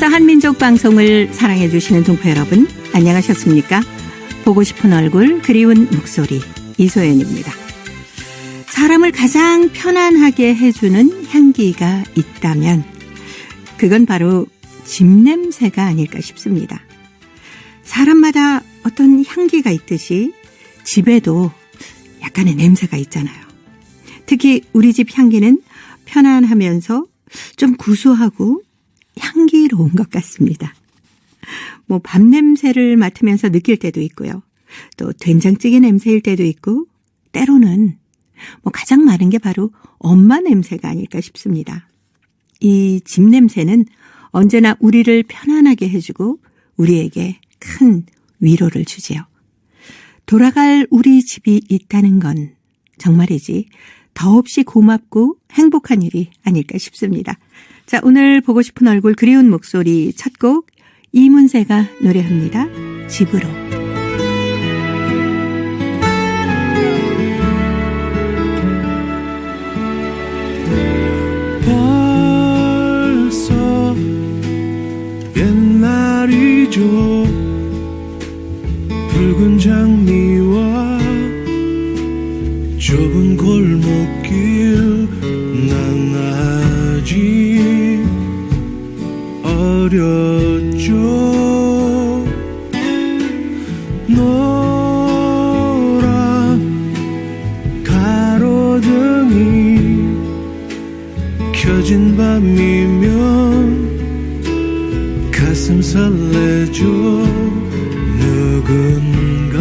역사 한민족 방송을 사랑해주시는 동포 여러분, 안녕하셨습니까? 보고 싶은 얼굴, 그리운 목소리, 이소연입니다. 사람을 가장 편안하게 해주는 향기가 있다면, 그건 바로 집 냄새가 아닐까 싶습니다. 사람마다 어떤 향기가 있듯이 집에도 약간의 냄새가 있잖아요. 특히 우리 집 향기는 편안하면서 좀 구수하고 향기로운 것 같습니다. 뭐 밥 냄새를 맡으면서 느낄 때도 있고요. 또 된장찌개 냄새일 때도 있고 때로는 뭐 가장 많은 게 바로 엄마 냄새가 아닐까 싶습니다. 이 집 냄새는 언제나 우리를 편안하게 해주고 우리에게 큰 위로를 주지요. 돌아갈 우리 집이 있다는 건 정말이지 더없이 고맙고 행복한 일이 아닐까 싶습니다. 자, 오늘 보고 싶은 얼굴 그리운 목소리 첫 곡 이문세가 노래합니다. 집으로. 어렸죠. 노란 가로등이 켜진 밤이면 가슴 설레죠. 누군가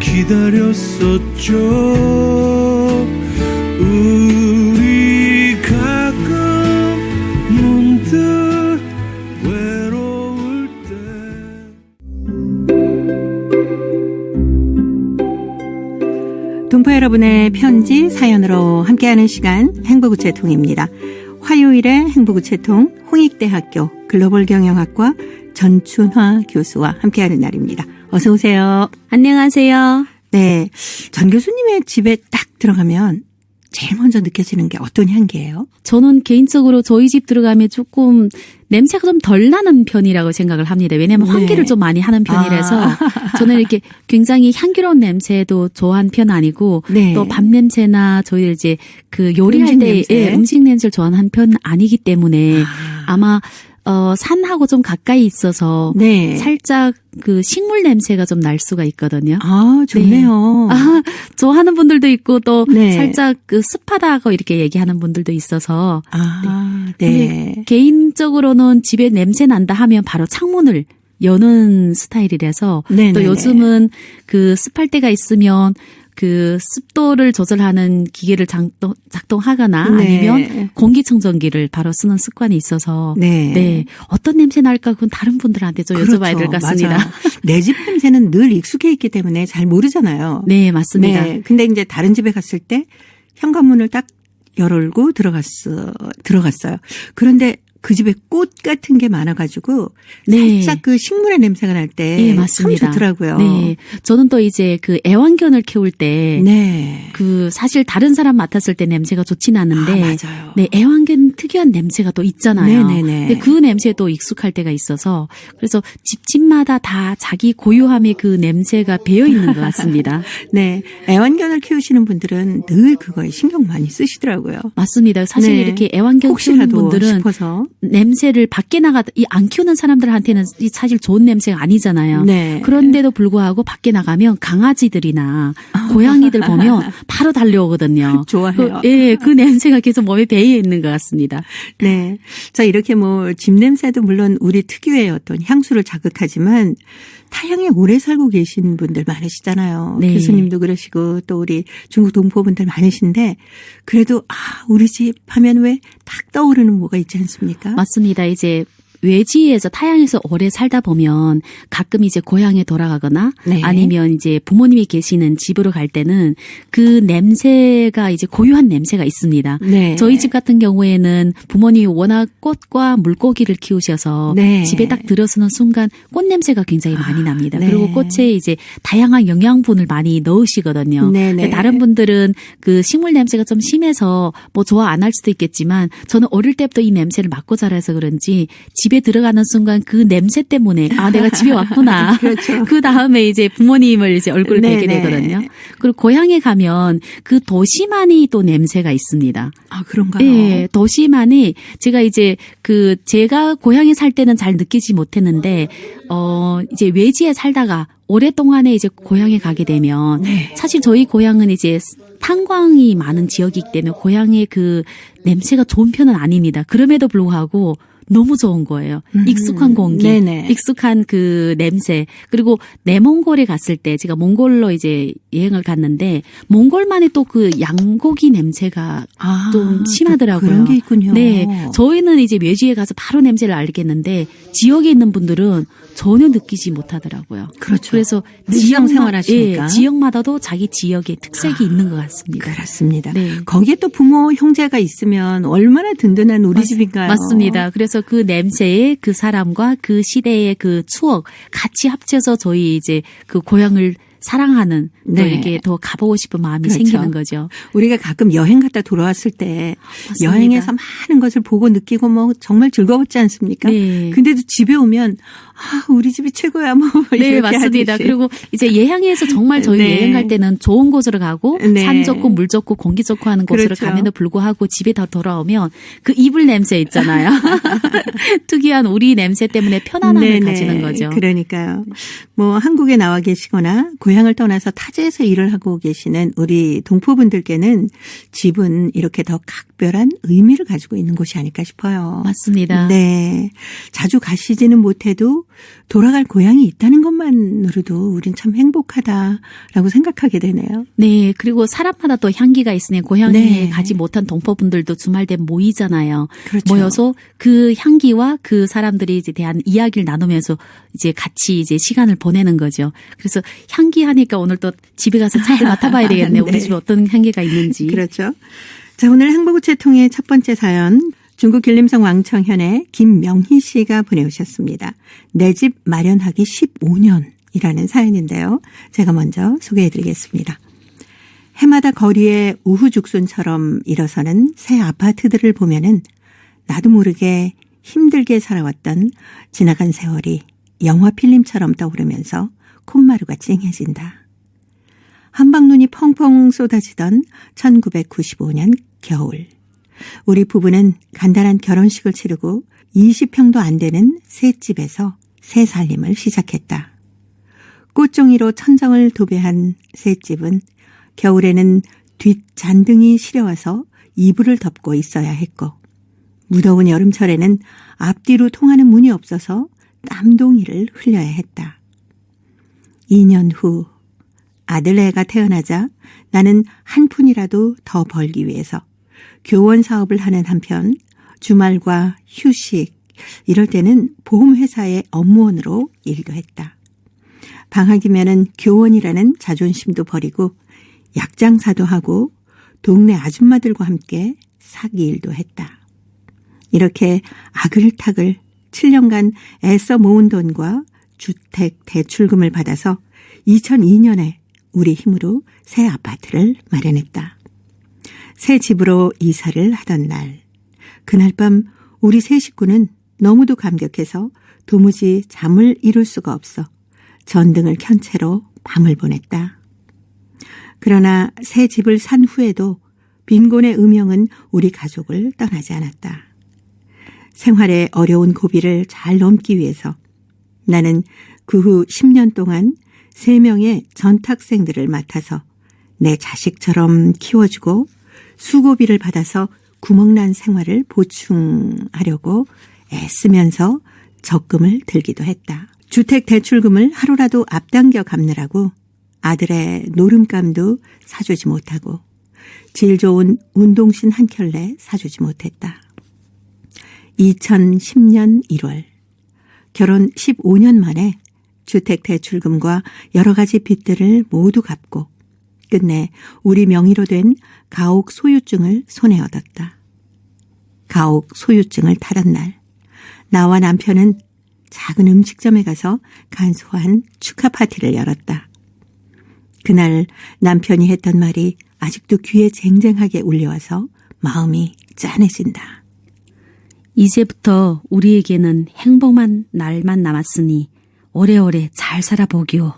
기다렸었죠 여러분의 편지 사연으로 함께하는 시간 행복우체통입니다. 화요일에 행복우체통 홍익대학교 글로벌 경영학과 전춘화 교수와 함께하는 날입니다. 어서 오세요. 안녕하세요. 네. 전 교수님의 집에 딱 들어가면 제일 먼저 느껴지는 게 어떤 향기예요? 저는 개인적으로 저희 집 들어가면 조금 냄새가 좀 덜 나는 편이라고 생각을 합니다. 왜냐하면 네. 환기를 좀 많이 하는 편이라서 아. 저는 이렇게 굉장히 향기로운 냄새도 좋아하는 편 아니고 네. 또밥 냄새나 저희 이제 그 요리할 음식 때 냄새. 예, 음식 냄새를 좋아하는 편 아니기 때문에 아. 아마 어 산하고 좀 가까이 있어서 네. 살짝 그 식물 냄새가 좀 날 수가 있거든요. 아, 좋네요. 아, 좋아하는 분들도 있고 또 네. 살짝 그 습하다고 이렇게 얘기하는 분들도 있어서 아, 네. 근데 개인적으로는 집에 냄새 난다 하면 바로 창문을 여는 스타일이라서 네네네. 또 요즘은 그 습할 때가 있으면 그 습도를 조절하는 기계를 작동, 작동하거나 네. 아니면 공기청정기를 바로 쓰는 습관이 있어서 네. 네. 어떤 냄새 날까 그건 다른 분들한테 좀 여쭤봐야 될 것 같습니다. 맞아. 내집 냄새는 늘 익숙해 있기 때문에 잘 모르잖아요. 네, 맞습니다. 네. 근데 이제 다른 집에 갔을 때 현관문을 딱 열고 들어갔어, 들어갔어요. 그런데 그 집에 꽃 같은 게 많아가지고 네. 살짝 그 식물의 냄새가 날때 네, 참 맞습니다. 좋더라고요. 네. 저는 또 이제 그 애완견을 키울 때 네. 그 사실 다른 사람 맡았을 때 냄새가 좋진 않은데 아, 맞아요. 네, 애완견 특유한 냄새가 또 있잖아요. 네네네. 근데 그 냄새도 익숙할 때가 있어서 그래서 집집마다 다 자기 고유함의 그 냄새가 배어 있는 것 같습니다. 네. 애완견을 키우시는 분들은 늘 그거에 신경 많이 쓰시더라고요. 맞습니다. 사실 네. 이렇게 애완견 키우는 분들은 싶어서. 냄새를 밖에 나가 이안 키우는 사람들한테는 이 사실 좋은 냄새가 아니잖아요. 네. 그런데도 불구하고 밖에 나가면 강아지들이나 고양이들 보면 바로 달려오거든요. 좋아해요. 그, 예, 그 냄새가 계속 몸에 배어 있는 것 같습니다. 네. 자, 이렇게 뭐, 집 냄새도 물론 우리 특유의 어떤 향수를 자극하지만, 타향에 오래 살고 계신 분들 많으시잖아요. 네. 교수님도 그러시고, 또 우리 중국 동포분들 많으신데, 그래도, 아, 우리 집 하면 왜 딱 떠오르는 뭐가 있지 않습니까? 맞습니다. 이제 외지에서 타양에서 오래 살다 보면 가끔 이제 고향에 돌아가거나 네. 아니면 이제 부모님이 계시는 집으로 갈 때는 그 냄새가 이제 고유한 냄새가 있습니다. 네. 저희 집 같은 경우에는 부모님이 워낙 꽃과 물고기를 키우셔서 네. 집에 딱 들어서는 순간 꽃 냄새가 굉장히 많이 납니다. 네. 그리고 꽃에 이제 다양한 영양분을 많이 넣으시거든요. 네네. 근데 다른 분들은 그 식물 냄새가 좀 심해서 뭐 좋아 안 할 수도 있겠지만 저는 어릴 때부터 이 냄새를 맡고 자라서 그런지 집에 집에 들어가는 순간 그 냄새 때문에 아 내가 집에 왔구나. 그렇죠. 그 다음에 이제 부모님을 이제 얼굴 네, 뵈게 네. 되거든요. 그리고 고향에 가면 그 도시만이 또 냄새가 있습니다. 아, 그런가요? 예, 도시만이 제가 이제 그 제가 고향에 살 때는 잘 느끼지 못했는데 어 이제 외지에 살다가 오랫동안에 이제 고향에 가게 되면 네. 사실 저희 고향은 이제 탄광이 많은 지역이기 때문에 고향의 그 냄새가 좋은 편은 아닙니다. 그럼에도 불구하고 너무 좋은 거예요. 음. 익숙한 공기, 네네. 익숙한 그 냄새. 그리고 내 몽골에 갔을 때 제가 몽골로 이제 여행을 갔는데 몽골만의 또 그 양고기 냄새가 아, 좀또 심하더라고요. 그런 게 있군요. 네, 저희는 이제 외지에 가서 바로 냄새를 알겠는데 지역에 있는 분들은 전혀 느끼지 못하더라고요. 그렇죠. 그래서 일상 지역마- 생활하시니까. 예, 지역마다도 자기 지역의 특색이 있는 것 같습니다. 그렇습니다. 네. 거기에 또 부모, 형제가 있으면 얼마나 든든한 우리 맞- 집인가요? 맞습니다. 그래서 그 냄새에 그 사람과 그 시대의 그 추억 같이 합쳐서 저희 이제 그 고향을 사랑하는 또 네. 이렇게 더 가보고 싶은 마음이 그렇죠. 생기는 거죠. 우리가 가끔 여행 갔다 돌아왔을 때 맞습니다. 여행에서 많은 것을 보고 느끼고 뭐 정말 즐거웠지 않습니까? 네. 근데도 집에 오면 아 우리 집이 최고야 뭐 네, 이렇게 맞습니다. 하듯이. 그리고 이제 예향에서 정말 저희 네. 여행 갈 때는 좋은 곳으로 가고 네. 산 좋고 물 좋고 공기 좋고 하는 곳으로 그렇죠. 감에도 불구하고 집에 다 돌아오면 그 이불 냄새 있잖아요. 특이한 우리 냄새 때문에 편안함을 네네. 가지는 거죠. 그러니까요. 뭐 한국에 나와 계시거나 고향을 떠나서 타지에서 일을 하고 계시는 우리 동포분들께는 집은 이렇게 더 각별한 의미를 가지고 있는 곳이 아닐까 싶어요. 맞습니다. 네. 자주 가시지는 못해도 돌아갈 고향이 있다는 것만으로도 우린 참 행복하다라고 생각하게 되네요. 네, 그리고 사람마다 또 향기가 있으니 고향에 네. 가지 못한 동포분들도 주말 되면 모이잖아요. 그렇죠. 모여서 그 향기와 그 사람들이 이제 대한 이야기를 나누면서 이제 같이 이제 시간을 보내는 거죠. 그래서 향기 하니까 오늘 또 집에 가서 잘 맡아봐야 되겠네요. 네. 우리 집에 어떤 향기가 있는지. 그렇죠. 자, 오늘 행복우체통의 첫 번째 사연. 중국 길림성 왕청현의 김명희 씨가 보내오셨습니다. 내 집 마련하기 15년이라는 사연인데요. 제가 먼저 소개해 드리겠습니다. 해마다 거리에 우후죽순처럼 일어서는 새 아파트들을 보면은 나도 모르게 힘들게 살아왔던 지나간 세월이 영화 필름처럼 떠오르면서 콧마루가 찡해진다. 한방눈이 펑펑 쏟아지던 1995년 겨울. 우리 부부는 간단한 결혼식을 치르고 20평도 안 되는 새 집에서 새 살림을 시작했다. 꽃종이로 천정을 도배한 새 집은 겨울에는 뒷 잔등이 시려와서 이불을 덮고 있어야 했고 무더운 여름철에는 앞뒤로 통하는 문이 없어서 땀동이를 흘려야 했다. 2년 후 아들애가 태어나자 나는 한 푼이라도 더 벌기 위해서 교원 사업을 하는 한편 주말과 휴식 이럴 때는 보험회사의 업무원으로 일도 했다. 방학이면은 교원이라는 자존심도 버리고 약장사도 하고 동네 아줌마들과 함께 사기 일도 했다. 이렇게 아글타글 7년간 애써 모은 돈과 주택 대출금을 받아서 2002년에 우리 힘으로 새 아파트를 마련했다. 새 집으로 이사를 하던 날, 그날 밤 우리 세 식구는 너무도 감격해서 도무지 잠을 이룰 수가 없어 전등을 켠 채로 밤을 보냈다. 그러나 새 집을 산 후에도 빈곤의 음영은 우리 가족을 떠나지 않았다. 생활의 어려운 고비를 잘 넘기 위해서 나는 그 후 10년 동안 3명의 전탁생들을 맡아서 내 자식처럼 키워주고 수고비를 받아서 구멍난 생활을 보충하려고 애쓰면서 적금을 들기도 했다. 주택 대출금을 하루라도 앞당겨 갚느라고 아들의 노름감도 사주지 못하고 질 좋은 운동신 한 켤레 사주지 못했다. 2010년 1월 결혼 15년 만에 주택 대출금과 여러 가지 빚들을 모두 갚고 끝내 우리 명의로 된 가옥 소유증을 손에 얻었다. 가옥 소유증을 타던 날 나와 남편은 작은 음식점에 가서 간소한 축하 파티를 열었다. 그날 남편이 했던 말이 아직도 귀에 쟁쟁하게 울려와서 마음이 짠해진다. 이제부터 우리에게는 행복만 날만 남았으니 오래오래 잘 살아보기오.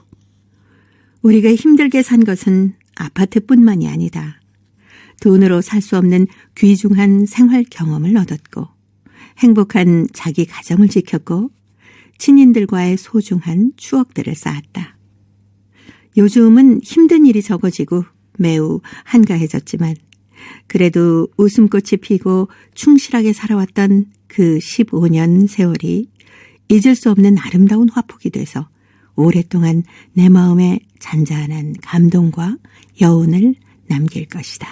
우리가 힘들게 산 것은 아파트뿐만이 아니다. 돈으로 살 수 없는 귀중한 생활 경험을 얻었고, 행복한 자기 가정을 지켰고, 친인들과의 소중한 추억들을 쌓았다. 요즘은 힘든 일이 적어지고 매우 한가해졌지만, 그래도 웃음꽃이 피고 충실하게 살아왔던 그 15년 세월이 잊을 수 없는 아름다운 화폭이 돼서 오랫동안 내 마음에 잔잔한 감동과 여운을 남길 것이다.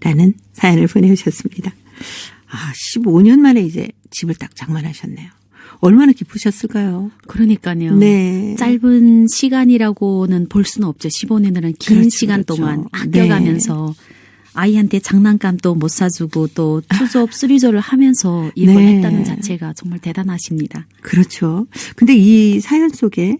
라는 사연을 보내주셨습니다. 아, 15년 만에 이제 집을 딱 장만하셨네요. 얼마나 기쁘셨을까요? 그러니까요. 네. 짧은 시간이라고는 볼 수는 없죠. 15년이라는 긴 그렇죠, 시간 그렇죠. 동안 아껴가면서 아이한테 장난감도 못 사주고 또 투조업 수리조를 하면서 이걸 네. 했다는 자체가 정말 대단하십니다. 그렇죠. 근데 이 사연 속에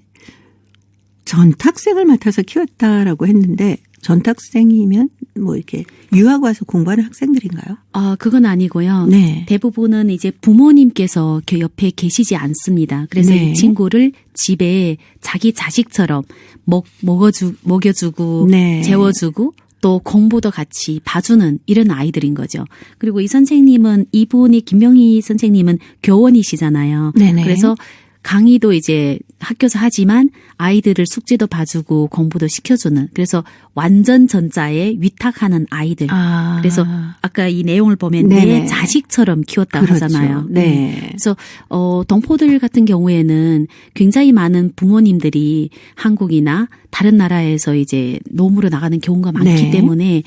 전탁생을 맡아서 키웠다라고 했는데 전탁생이면 뭐 이렇게 유학 와서 공부하는 학생들인가요? 아, 그건 아니고요. 네. 대부분은 이제 부모님께서 그 옆에 계시지 않습니다. 그래서 네. 이 친구를 집에 자기 자식처럼 먹, 먹어주, 먹여주고, 네. 재워주고, 또 공부도 같이 봐주는 이런 아이들인 거죠. 그리고 이 선생님은, 이분이 김명희 선생님은 교원이시잖아요. 네네. 그래서 강의도 이제 학교에서 하지만 아이들을 숙제도 봐주고 공부도 시켜주는 그래서 완전 전자에 위탁하는 아이들. 아. 그래서 아까 이 내용을 보면 네네. 내 자식처럼 키웠다고 그렇죠. 하잖아요. 네. 그래서 어 동포들 같은 경우에는 굉장히 많은 부모님들이 한국이나 다른 나라에서 이제 노무로 나가는 경우가 많기 네. 때문에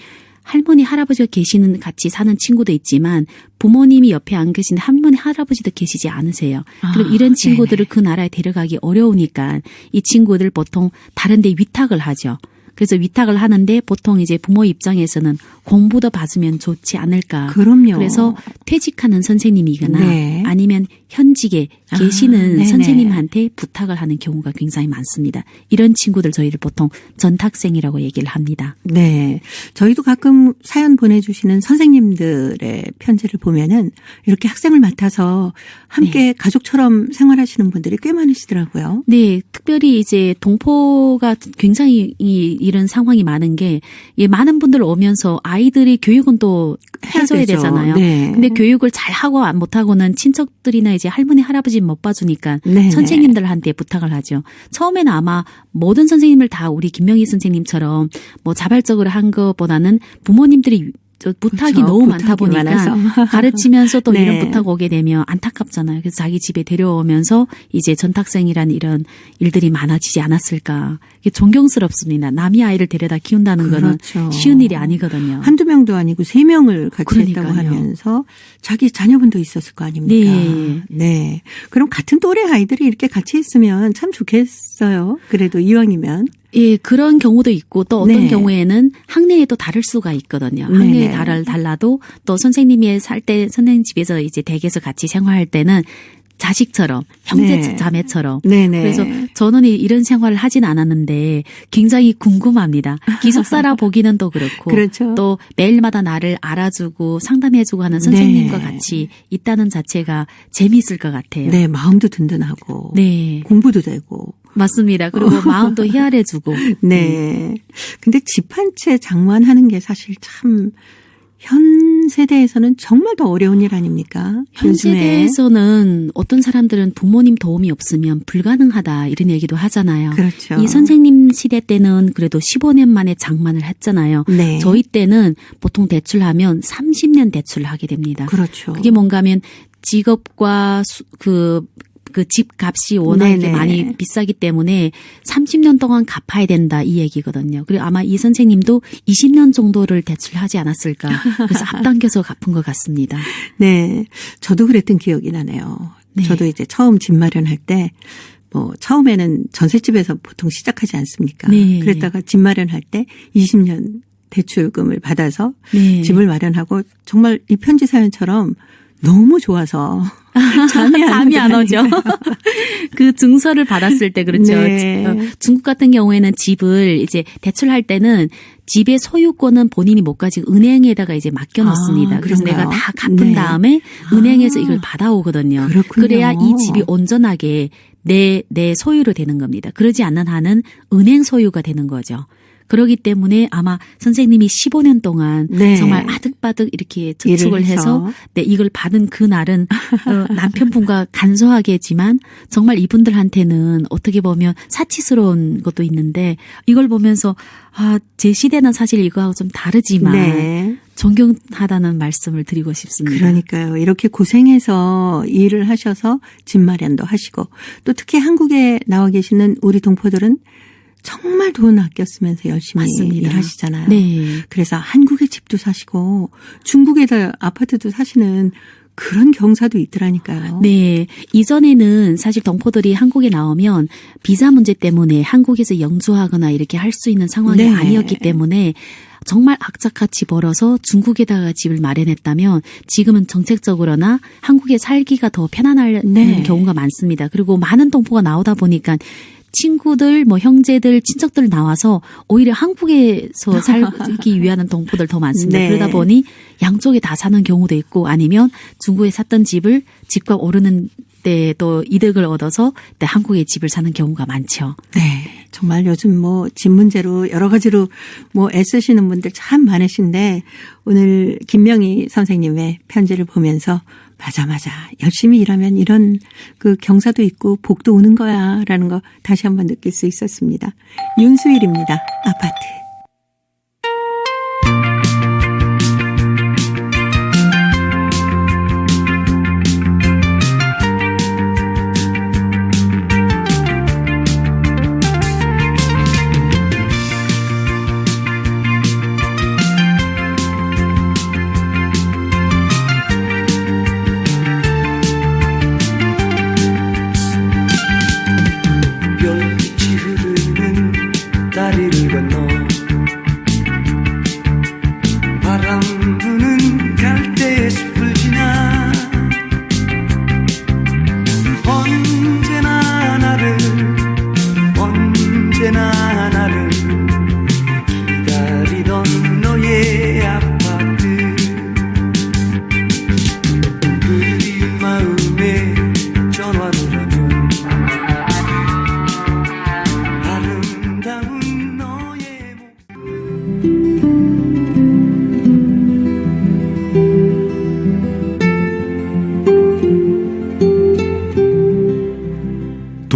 할머니 할아버지가 계시는 같이 사는 친구도 있지만 부모님이 옆에 안 계신데 할머니 할아버지도 계시지 않으세요. 그럼 아, 이런 친구들을 그 나라에 데려가기 어려우니까 이 친구들 보통 다른 데 위탁을 하죠. 그래서 위탁을 하는데 보통 이제 부모 입장에서는 공부도 봐주면 좋지 않을까. 그럼요. 그래서 퇴직하는 선생님이거나 네. 아니면 현직에 아, 계시는 네네. 선생님한테 부탁을 하는 경우가 굉장히 많습니다. 이런 친구들 저희를 보통 전탁생이라고 얘기를 합니다. 네. 저희도 가끔 사연 보내주시는 선생님들의 편지를 보면은 이렇게 학생을 맡아서 함께 가족처럼 생활하시는 분들이 꽤 많으시더라고요. 네, 특별히 이제 동포가 굉장히 이, 이런 상황이 많은 게, 예, 많은 분들 오면서 아이들이 교육은 또 해줘야 되죠. 되잖아요. 네. 근데 교육을 잘 하고 안 못하고는 친척들이나 이제 할머니, 할아버지 못 봐주니까 네네. 선생님들한테 부탁을 하죠. 처음에는 아마 모든 선생님을 다 우리 김명희 선생님처럼 뭐 자발적으로 한 것보다는 부모님들이 저 부탁이 그렇죠. 너무 많다 보니까 많아서. 가르치면서 또 네. 이런 부탁 오게 되면 안타깝잖아요. 그래서 자기 집에 데려오면서 이제 전탁생이란 이런 일들이 많아지지 않았을까. 이게 존경스럽습니다. 남이 아이를 데려다 키운다는 거는 그렇죠. 쉬운 일이 아니거든요. 한두 명도 아니고 세 명을 같이 했다고 그러니까요. 하면서 자기 자녀분도 있었을 거 아닙니까? 네. 네. 그럼 같은 또래 아이들이 이렇게 같이 있으면 참 좋겠어요. 그래도 이왕이면. 예, 그런 경우도 있고 또 어떤 네. 경우에는 학내에 또 다를 수가 있거든요. 네네. 학내에 달을 달라도 또 선생님이 살 때 선생님 집에서 이제 댁에서 같이 생활할 때는 자식처럼 형제 네. 자매처럼 네네. 그래서 저는 이- 이런 생활을 하진 않았는데 굉장히 궁금합니다. 기숙사라 보기는 또 그렇고 그렇죠. 또 매일마다 나를 알아주고 상담해주고 하는 선생님과 네. 같이 있다는 자체가 재미있을 것 같아요. 네, 마음도 든든하고. 네, 공부도 되고. 맞습니다. 그리고 마음도 희활해주고 네. 근데 집 한 채 장만하는 게 사실 참, 현 세대에서는 정말 더 어려운 일 아닙니까? 현 요즘에. 세대에서는 어떤 사람들은 부모님 도움이 없으면 불가능하다 이런 얘기도 하잖아요. 그렇죠. 이 선생님 시대 때는 그래도 15년 만에 장만을 했잖아요. 네. 저희 때는 보통 대출하면 30년 대출을 하게 됩니다. 그렇죠. 그게 뭔가 하면 직업과 수- 그, 그 집 값이 워낙에 네네. 많이 비싸기 때문에 30년 동안 갚아야 된다 이 얘기거든요. 그리고 아마 이 선생님도 20년 정도를 대출하지 않았을까. 그래서 앞당겨서 갚은 것 같습니다. 네. 저도 그랬던 기억이 나네요. 네. 저도 이제 처음 집 마련할 때, 뭐, 처음에는 전셋집에서 보통 시작하지 않습니까? 네. 그랬다가 집 마련할 때 20년 대출금을 받아서 네. 집을 마련하고 정말 이 편지 사연처럼 너무 좋아서 잠이 안, 잠이 안 오죠. 그 증서를 받았을 때 그렇죠. 네. 어, 중국 같은 경우에는 집을 이제 대출할 때는 집의 소유권은 본인이 못 가지고 은행에다가 이제 맡겨놓습니다. 아, 그래서? 내가 다 갚은 네. 다음에 은행에서 이걸 받아오거든요. 그렇군요. 그래야 이 집이 온전하게 내, 내 소유로 되는 겁니다. 그러지 않는 한은 은행 소유가 되는 거죠. 그렇기 때문에 아마 선생님이 15년 동안 네. 정말 아득바득 이렇게 저축을 해서. 해서 네, 이걸 받은 그 날은 어, 남편분과 간소하겠지만 정말 이분들한테는 어떻게 보면 사치스러운 것도 있는데 이걸 보면서 아, 제 시대는 사실 이거하고 좀 다르지만 네. 존경하다는 말씀을 드리고 싶습니다. 그러니까요. 이렇게 고생해서 일을 하셔서 집 마련도 하시고 또 특히 한국에 나와 계시는 우리 동포들은 정말 돈 아껴 쓰면서 열심히 맞습니다. 일하시잖아요. 네. 그래서 한국에 집도 사시고 중국에다 아파트도 사시는 그런 경사도 있더라니까요. 네. 이전에는 사실 동포들이 한국에 나오면 비자 문제 때문에 한국에서 영주하거나 이렇게 할 수 있는 상황이 네. 아니었기 때문에 정말 악착같이 벌어서 중국에다가 집을 마련했다면 지금은 정책적으로나 한국에 살기가 더 편안할 네. 경우가 많습니다. 그리고 많은 동포가 나오다 보니까 친구들, 뭐 형제들, 친척들 나와서 오히려 한국에서 살기 위한 동포들 더 많습니다. 네. 그러다 보니 양쪽에 다 사는 경우도 있고 아니면 중국에 샀던 집을 집값 오르는 때또 이득을 얻어서 또 한국에 집을 사는 경우가 많죠. 네. 정말 요즘 뭐 집 문제로 여러 가지로 뭐 애쓰시는 분들 참 많으신데 오늘 김명희 선생님의 편지를 보면서 맞아 맞아 열심히 일하면 이런 그 경사도 있고 복도 오는 거야 라는 거 다시 한번 느낄 수 있었습니다. 윤수일입니다. 아파트.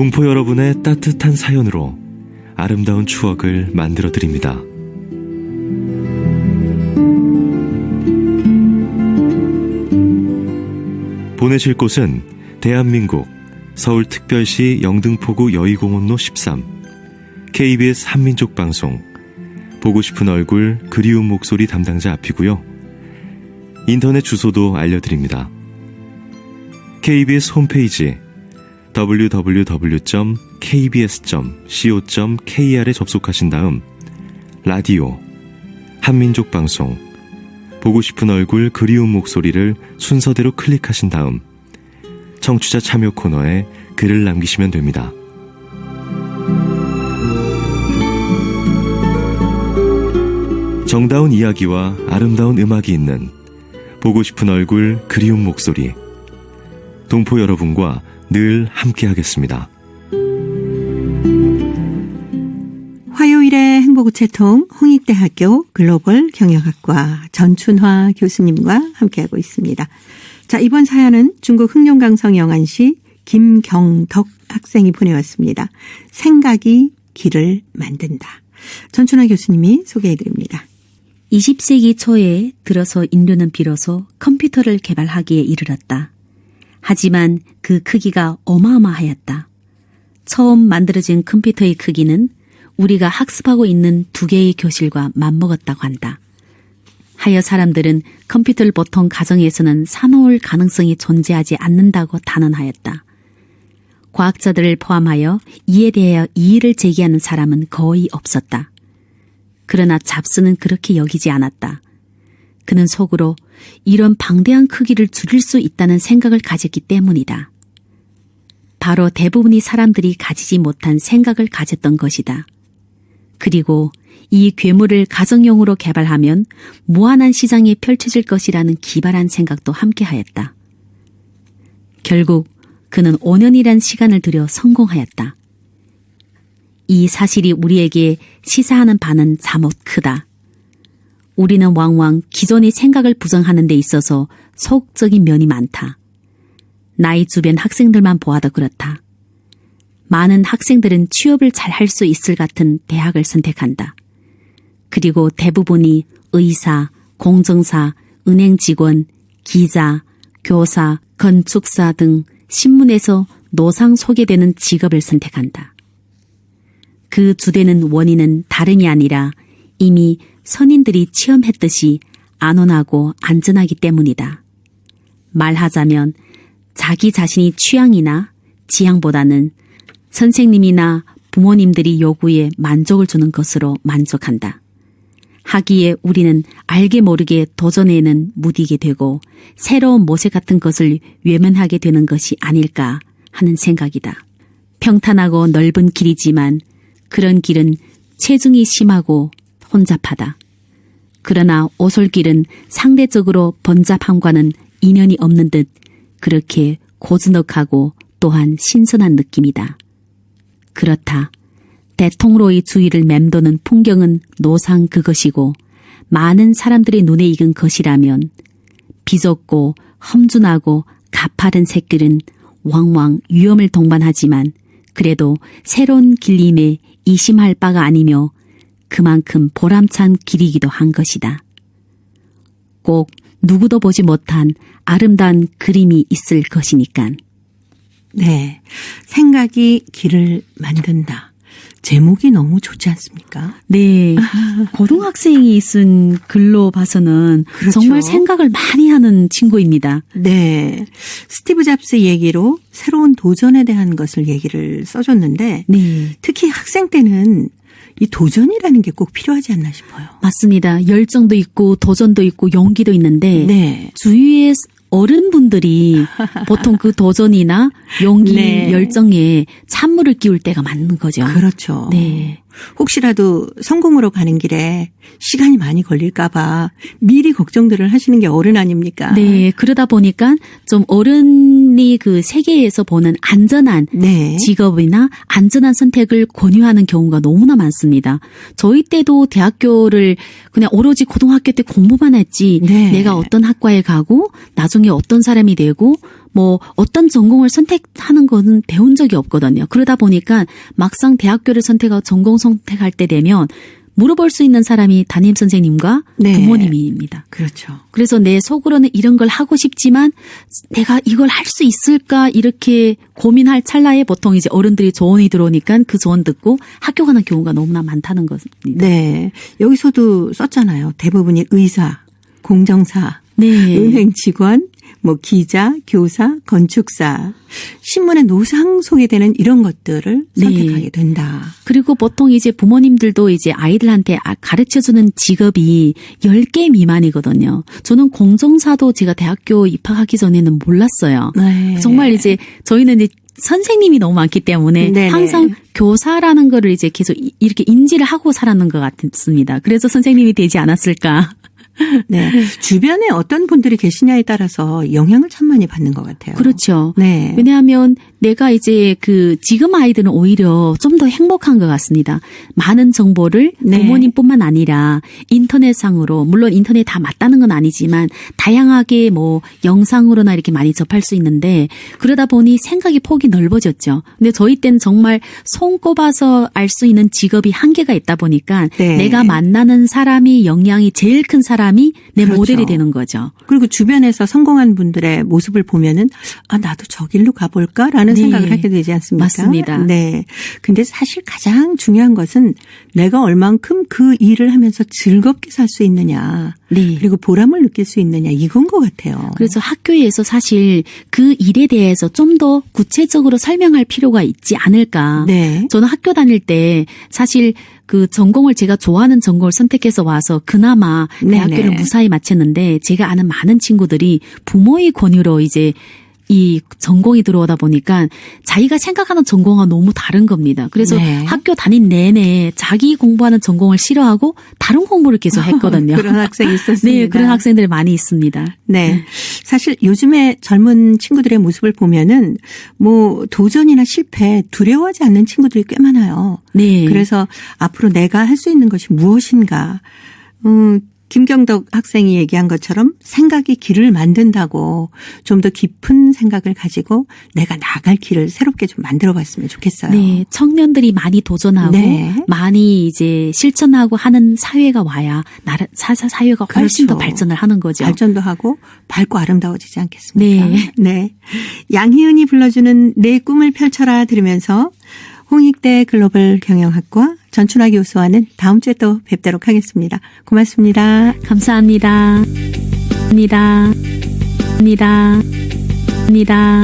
동포 여러분의 따뜻한 사연으로 아름다운 추억을 만들어 드립니다. 보내실 곳은 대한민국 서울특별시 영등포구 여의공원로 13 KBS 한민족 방송 보고 싶은 얼굴 그리운 목소리 담당자 앞이고요. 인터넷 주소도 알려드립니다. KBS 홈페이지 www.kbs.co.kr에 접속하신 다음 라디오 한민족 방송 보고 싶은 얼굴 그리운 목소리를 순서대로 클릭하신 다음 청취자 참여 코너에 글을 남기시면 됩니다. 정다운 이야기와 아름다운 음악이 있는 보고 싶은 얼굴 그리운 목소리 동포 여러분과 늘 함께하겠습니다. 화요일의 행복우체통 홍익대학교 글로벌 경영학과 전춘화 교수님과 함께하고 있습니다. 자, 이번 사연은 중국 흑룡강성 영안시 김경덕 학생이 보내왔습니다. 생각이 길을 만든다. 전춘화 교수님이 소개해드립니다. 20세기 초에 들어서 인류는 비로소 컴퓨터를 개발하기에 이르렀다. 하지만 그 크기가 어마어마하였다. 처음 만들어진 컴퓨터의 크기는 우리가 학습하고 있는 두 개의 교실과 맞먹었다고 한다. 하여 사람들은 컴퓨터를 보통 가정에서는 사놓을 가능성이 존재하지 않는다고 단언하였다. 과학자들을 포함하여 이에 대하여 이의를 제기하는 사람은 거의 없었다. 그러나 잡스는 그렇게 여기지 않았다. 그는 속으로 이런 방대한 크기를 줄일 수 있다는 생각을 가졌기 때문이다. 바로 대부분의 사람들이 가지지 못한 생각을 가졌던 것이다. 그리고 이 괴물을 가정용으로 개발하면 무한한 시장이 펼쳐질 것이라는 기발한 생각도 함께하였다. 결국 그는 5년이란 시간을 들여 성공하였다. 이 사실이 우리에게 시사하는 바는 잠옷 크다. 우리는 왕왕 기존의 생각을 부정하는 데 있어서 소극적인 면이 많다. 나이 주변 학생들만 보아도 그렇다. 많은 학생들은 취업을 잘 할 수 있을 같은 대학을 선택한다. 그리고 대부분이 의사, 공정사, 은행 직원, 기자, 교사, 건축사 등 신문에서 노상 소개되는 직업을 선택한다. 그 주되는 원인은 다름이 아니라 이미 선인들이 체험했듯이 안온하고 안전하기 때문이다. 말하자면 자기 자신이 취향이나 지향보다는 선생님이나 부모님들이 요구에 만족을 주는 것으로 만족한다. 하기에 우리는 알게 모르게 도전에는 무디게 되고 새로운 모세 같은 것을 외면하게 되는 것이 아닐까 하는 생각이다. 평탄하고 넓은 길이지만 그런 길은 체중이 심하고 혼잡하다. 그러나 오솔길은 상대적으로 번잡함과는 인연이 없는 듯 그렇게 고즈넉하고 또한 신선한 느낌이다. 그렇다. 대통로의 주위를 맴도는 풍경은 노상 그것이고 많은 사람들의 눈에 익은 것이라면 비좁고 험준하고 가파른 새길은 왕왕 위험을 동반하지만 그래도 새로운 길림에 이심할 바가 아니며 그만큼 보람찬 길이기도 한 것이다. 꼭 누구도 보지 못한 아름다운 그림이 있을 것이니깐. 네. 생각이 길을 만든다. 제목이 너무 좋지 않습니까? 네. 고등학생이 쓴 글로 봐서는 그렇죠. 정말 생각을 많이 하는 친구입니다. 네. 스티브 잡스 얘기로 새로운 도전에 대한 것을 얘기를 써줬는데 네. 특히 학생 때는 이 도전이라는 게 꼭 필요하지 않나 싶어요. 맞습니다. 열정도 있고 도전도 있고 용기도 있는데 네. 주위의 어른분들이 보통 그 도전이나 용기, 네. 열정에 찬물을 끼울 때가 맞는 거죠. 그렇죠. 네. 혹시라도 성공으로 가는 길에 시간이 많이 걸릴까봐 미리 걱정들을 하시는 게 어른 아닙니까? 네, 그러다 보니까 좀 어른이 그 세계에서 보는 안전한 네. 직업이나 안전한 선택을 권유하는 경우가 너무나 많습니다. 저희 때도 대학교를 그냥 오로지 고등학교 때 공부만 했지 네. 내가 어떤 학과에 가고 나중에 어떤 사람이 되고 뭐 어떤 전공을 선택하는 거는 배운 적이 없거든요. 그러다 보니까 막상 대학교를 선택하고 전공 선택할 때 되면 물어볼 수 있는 사람이 담임 선생님과 네. 부모님입니다. 그렇죠. 그래서 내 속으로는 이런 걸 하고 싶지만 내가 이걸 할 수 있을까 이렇게 고민할 찰나에 보통 이제 어른들이 조언이 들어오니까 그 조언 듣고 학교 가는 경우가 너무나 많다는 것입니다. 네. 여기서도 썼잖아요. 대부분이 의사, 공정사, 네. 은행 직원, 뭐 기자, 교사, 건축사, 신문에 노상 소개되는 이런 것들을 네. 선택하게 된다. 그리고 보통 이제 부모님들도 이제 아이들한테 가르쳐 주는 직업이 10개 미만이거든요. 저는 공정사도 제가 대학교 입학하기 전에는 몰랐어요. 네. 정말 이제 저희는 이제 선생님이 너무 많기 때문에 네네. 항상 교사라는 거를 이제 계속 이- 이렇게 인지를 하고 살았는 것 같습니다. 그래서 선생님이 되지 않았을까. 네. 주변에 어떤 분들이 계시냐에 따라서 영향을 참 많이 받는 것 같아요. 그렇죠. 네. 왜냐하면 내가 이제 그 지금 아이들은 오히려 좀 더 행복한 것 같습니다. 많은 정보를 네. 부모님뿐만 아니라 인터넷상으로 물론 인터넷 다 맞다는 건 아니지만 다양하게 뭐 영상으로나 이렇게 많이 접할 수 있는데 그러다 보니 생각의 폭이 넓어졌죠. 근데 저희 때는 정말 손 꼽아서 알 수 있는 직업이 한계가 있다 보니까 네. 내가 만나는 사람이 영향이 제일 큰 사람이 내 그렇죠. 모델이 되는 거죠. 그리고 주변에서 성공한 분들의 모습을 보면은 아 나도 저 길로 가볼까라는 네. 생각을 하게 되지 않습니까? 맞습니다. 네. 근데 사실 가장 중요한 것은 내가 얼만큼 그 일을 하면서 즐겁게 살 수 있느냐, 네. 그리고 보람을 느낄 수 있느냐 이건 것 같아요. 그래서 학교에서 사실 그 일에 대해서 좀 더 구체적으로 설명할 필요가 있지 않을까. 네. 저는 학교 다닐 때 사실 그 전공을 제가 좋아하는 전공을 선택해서 와서 그나마 네네. 대학교를 무사히 마쳤는데 제가 아는 많은 친구들이 부모의 권유로 이제 이 전공이 들어오다 보니까 자기가 생각하는 전공과 너무 다른 겁니다. 그래서 네. 학교 다닌 내내 자기 공부하는 전공을 싫어하고 다른 공부를 계속 했거든요. 그런 학생이 있었습니다. 네, 그런 학생들이 많이 있습니다. 네. 사실 요즘에 젊은 친구들의 모습을 보면은 뭐 도전이나 실패 두려워하지 않는 친구들이 꽤 많아요. 네. 그래서 앞으로 내가 할 수 있는 것이 무엇인가. 음, 김경덕 학생이 얘기한 것처럼 생각이 길을 만든다고 좀 더 깊은 생각을 가지고 내가 나갈 길을 새롭게 좀 만들어 봤으면 좋겠어요. 네, 청년들이 많이 도전하고 네. 많이 이제 실천하고 하는 사회가 와야 나라 사, 사- 사회가 훨씬 그렇죠. 더 발전을 하는 거죠. 발전도 하고 밝고 아름다워지지 않겠습니까? 네. 네. 양희은이 불러주는 내 꿈을 펼쳐라 들으면서 홍익대 글로벌 경영학과 전춘화 교수와는 다음 주에 또 뵙도록 하겠습니다. 고맙습니다. 감사합니다. 입니다. 입니다. 입니다.